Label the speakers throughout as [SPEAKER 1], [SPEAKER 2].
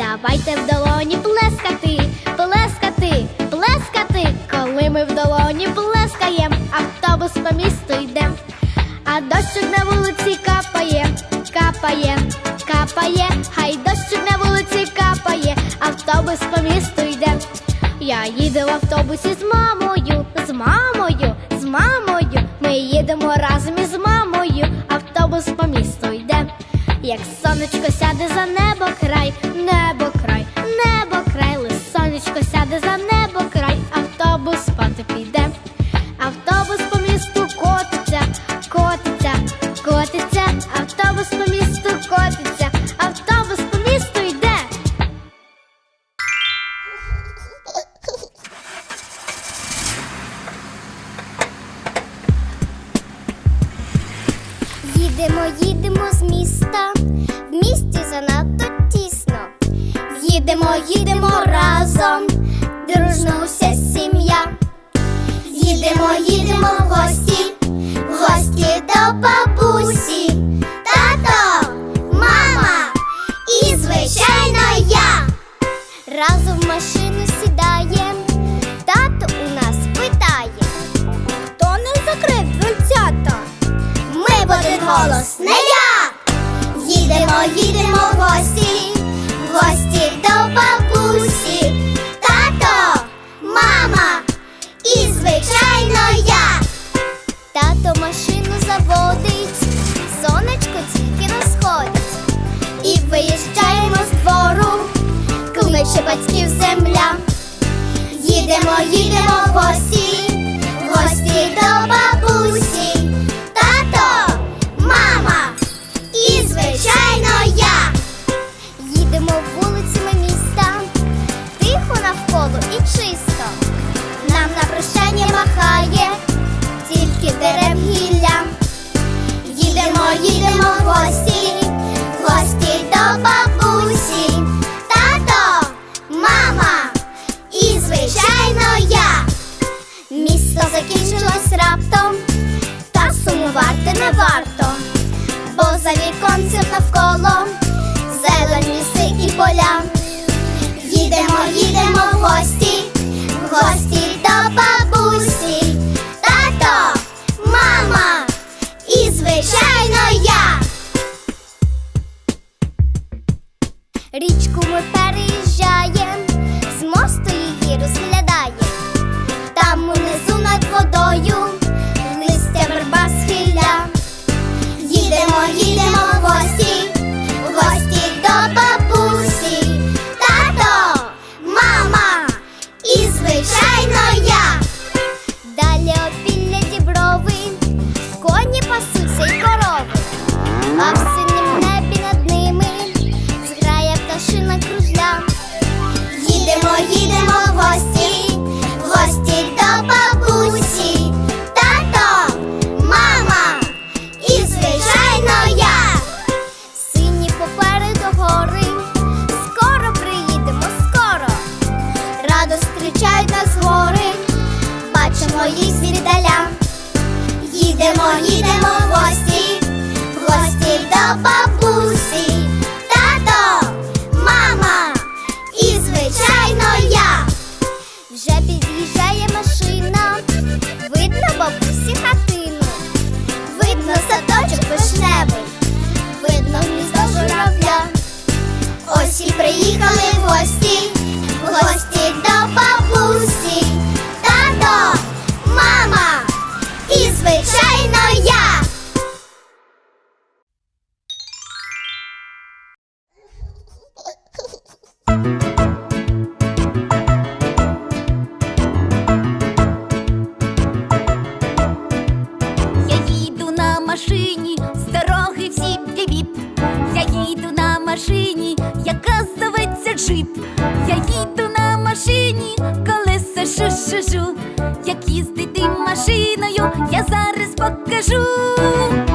[SPEAKER 1] Давайте в долоні плескати, плескати, плескати. Коли ми в долоні плескаєм, автобус по місту йде, а дощик на вулиці капає, капає, капає, хай дощик на вулиці капає, автобус по місту йде. Я їду в автобусі з мамою. сонечко сяде за небо край, небо край, небо край, лисонечко сяде за небо край, автобус спати піде, автобус по місту котиться, котиться, котиться, автобус по місту.
[SPEAKER 2] голос, не я. Їдемо, їдемо в гості, в гості до бабусі, тато, мама і звичайно я. Тато машину заводить, сонечко тільки розходить. І виїжджаємо з двору, кличе батьків земля. Їдемо, їдемо в гості, в гості до бабусі. варто, бо за віконцем навколо зелені ліси і поля. Їдемо, їдемо в гості, в гості до бабусі, тато, мама і звичайно я. Річку ми переїжджаємо. beijo.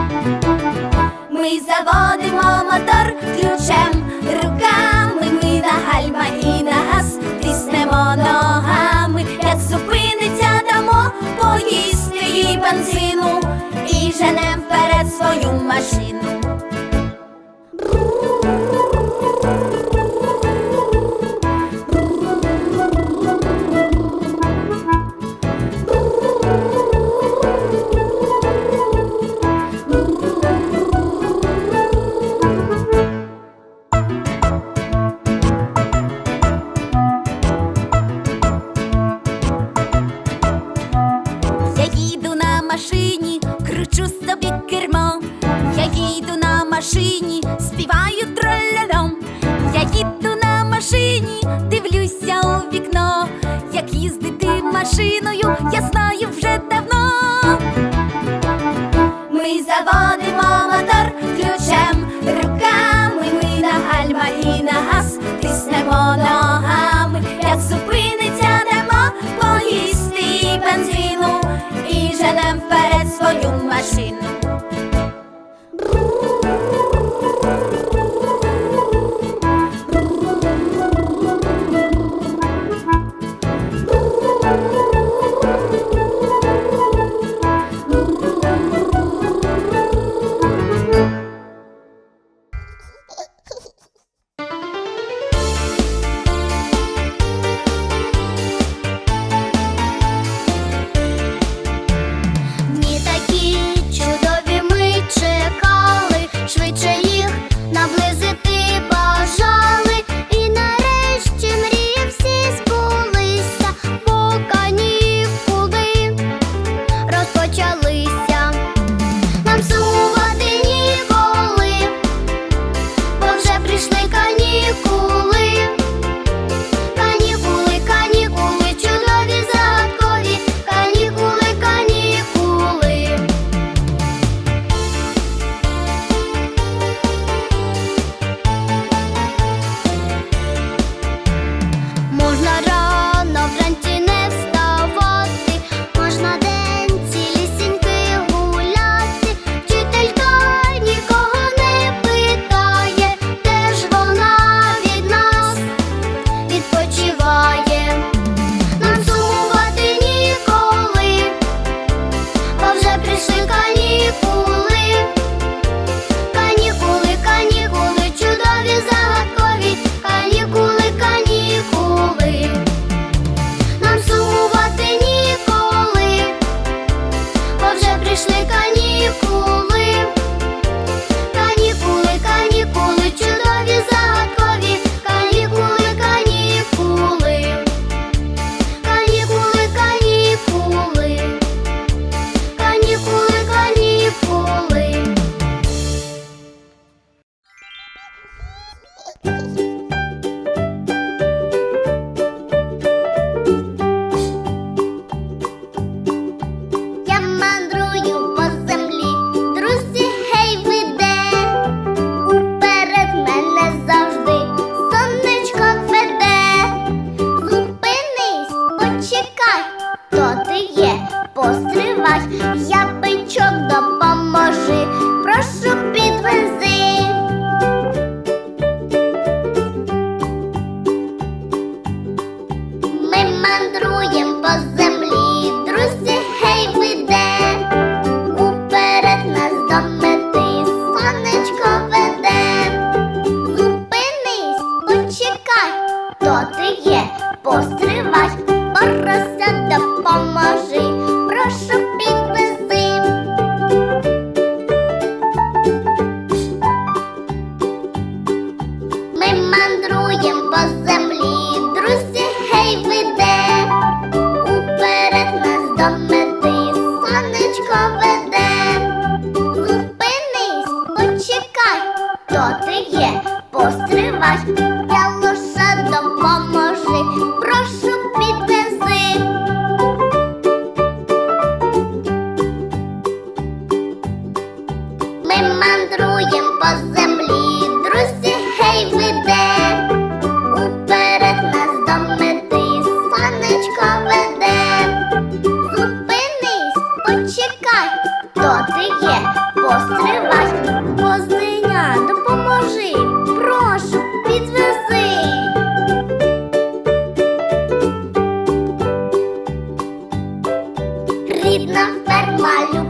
[SPEAKER 2] Falu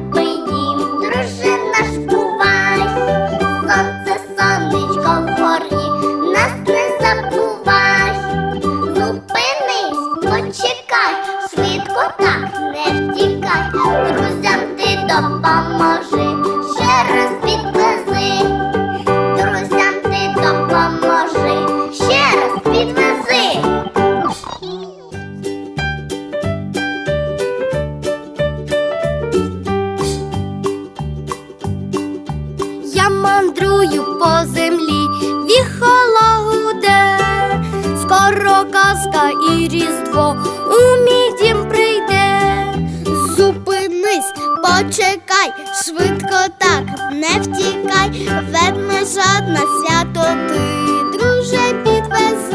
[SPEAKER 2] свята і
[SPEAKER 3] різдво у мій дім прийде. Зупинись, почекай, швидко так не втікай, ведме жадна свято ти, друже, підвези.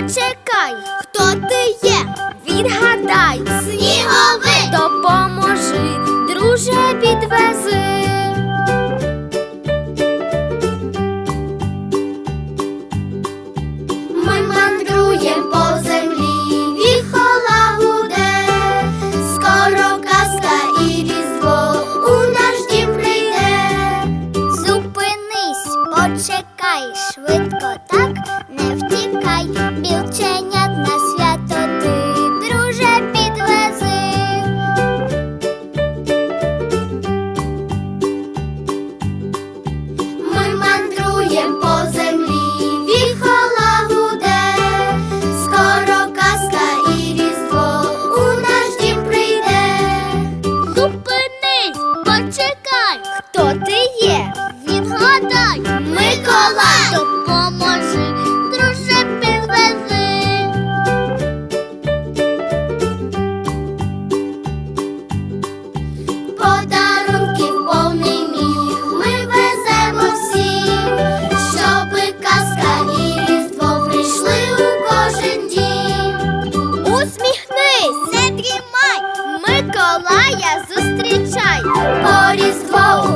[SPEAKER 3] Почекай, хто ти є, відгадай. Різдва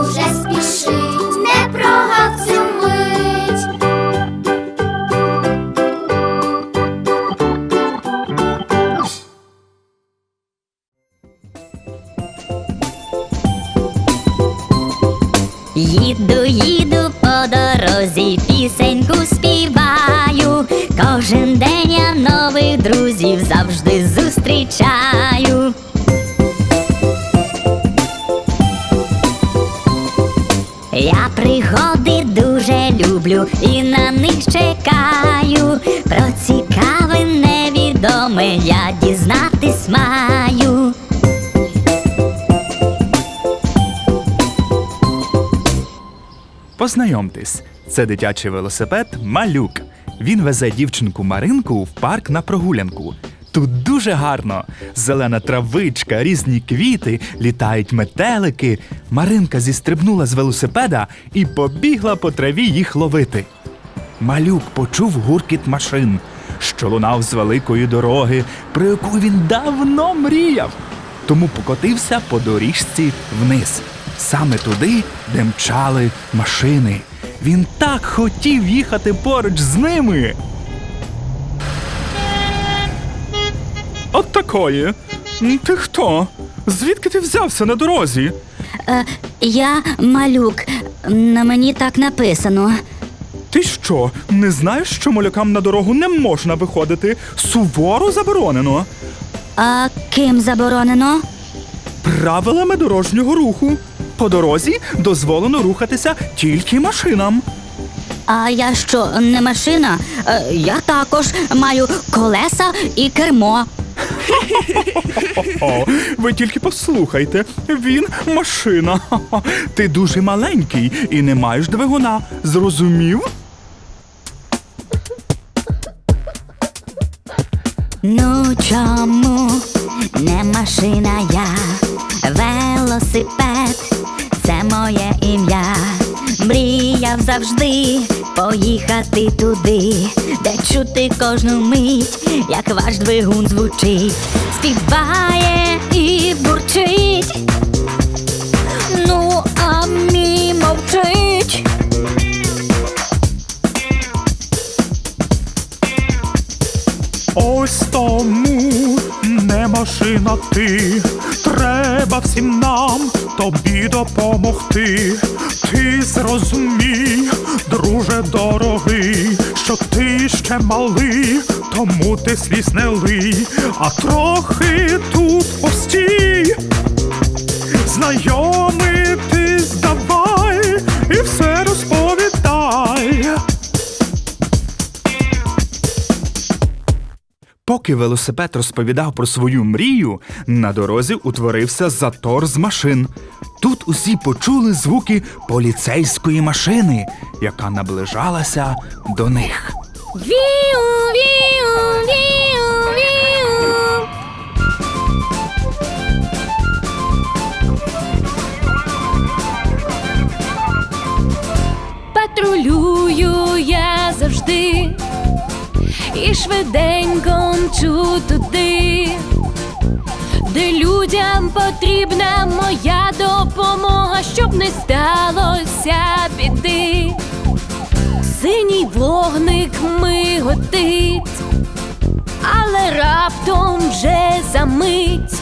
[SPEAKER 3] і на
[SPEAKER 4] них чекаю. Про цікаве невідоме я дізнатись маю.
[SPEAKER 5] Познайомтесь, це дитячий велосипед малюк. Він везе дівчинку Маринку в парк на прогулянку. Тут дуже гарно. Зелена травичка, різні квіти, літають метелики. Маринка зістрибнула з велосипеда і побігла по траві їх ловити. Малюк почув гуркіт машин, що лунав з великої дороги, про яку він давно мріяв. Тому покотився по доріжці вниз, саме туди, де мчали машини. Він так хотів їхати поруч з ними. От такої. Ти хто? Звідки ти взявся на дорозі?
[SPEAKER 4] Е, я малюк. На мені так написано.
[SPEAKER 5] Ти що, не знаєш, що малюкам на дорогу не можна виходити? Суворо заборонено.
[SPEAKER 4] А ким заборонено?
[SPEAKER 5] Правилами дорожнього руху. По дорозі дозволено рухатися тільки машинам.
[SPEAKER 4] А я що, не машина? Е, я також маю колеса і кермо.
[SPEAKER 5] О, ви тільки послухайте, він машина. Ти дуже маленький і не маєш двигуна. Зрозумів?
[SPEAKER 4] Ну чому не машина я, велосипед, це моє ім'я. Мріяв завжди поїхати туди, де чути кожну мить, як ваш двигун звучить, співає і бурчить. Ну, а мій мовчить.
[SPEAKER 5] Ось тому не машина ти. Треба всім нам тобі допомогти. Ти зрозумій, друже дорогий, що ти ще малий, тому ти сліз не лий, а трохи тут постій. Знайомитись давай і все розповідай. Поки велосипед розповідав про свою мрію, на дорозі утворився затор з машин. Тут усі почули звуки поліцейської машини, яка наближалася до них.
[SPEAKER 4] Віу, віу, віу, віу. Патрулюю я завжди і швиденько мчу туди, де людям потрібна моя допомога, щоб не сталося біди. Синій вогник миготить, але раптом вже за мить.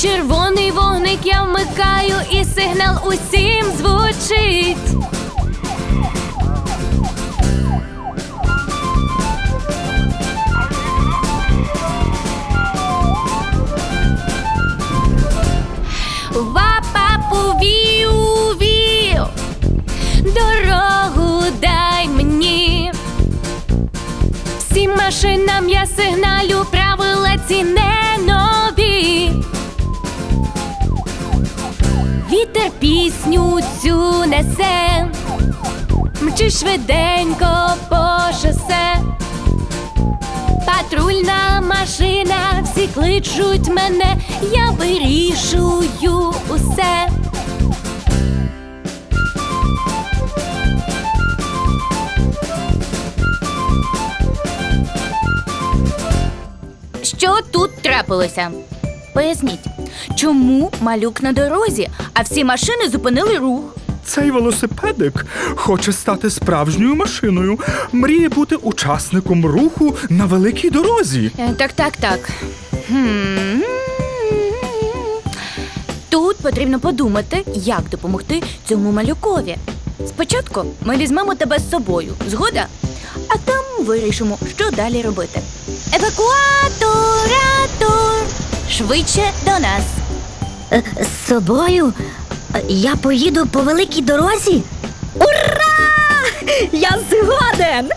[SPEAKER 4] Червоний вогник я вмикаю, і сигнал усім звучить. Дай мені. Всім машинам я сигналю, правила ці не нові. Вітер пісню цю несе, мчи швиденько по шосе. Патрульна машина, всі кличуть мене, я вирішую усе. Що тут трапилося? Поясніть, чому малюк на дорозі, а всі машини зупинили рух?
[SPEAKER 5] Цей велосипедик хоче стати справжньою машиною, мріє бути учасником руху на великій дорозі.
[SPEAKER 4] Е, Так, так, так. Хм. Тут потрібно подумати, як допомогти цьому малюкові. Спочатку ми візьмемо тебе з собою, згода? А там вирішимо, що далі робити. Евакуатор! Швидше до нас.
[SPEAKER 6] Е, З собою? Е, Я поїду по великій дорозі? Ура! Я згоден!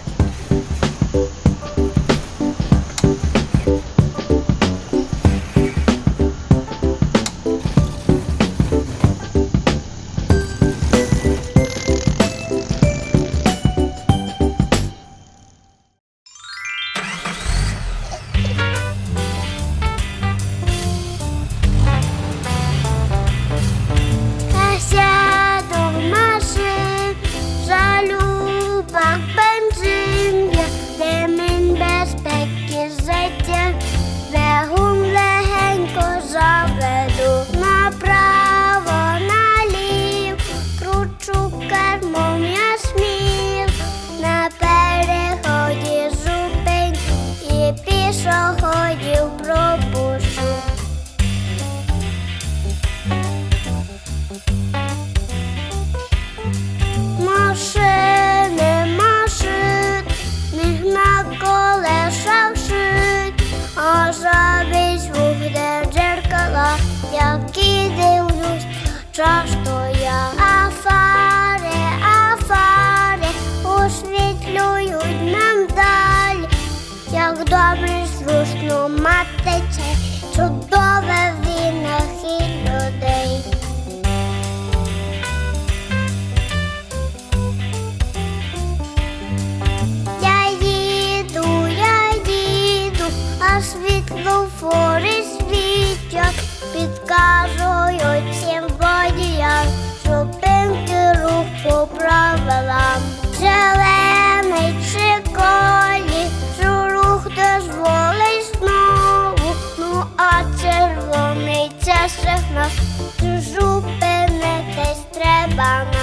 [SPEAKER 2] Підказують всім водіям, зупинки рух по правилам. Зелений чи колі, що рух дозволить знову. Ну а червоний це сигнал, зупинитись треба.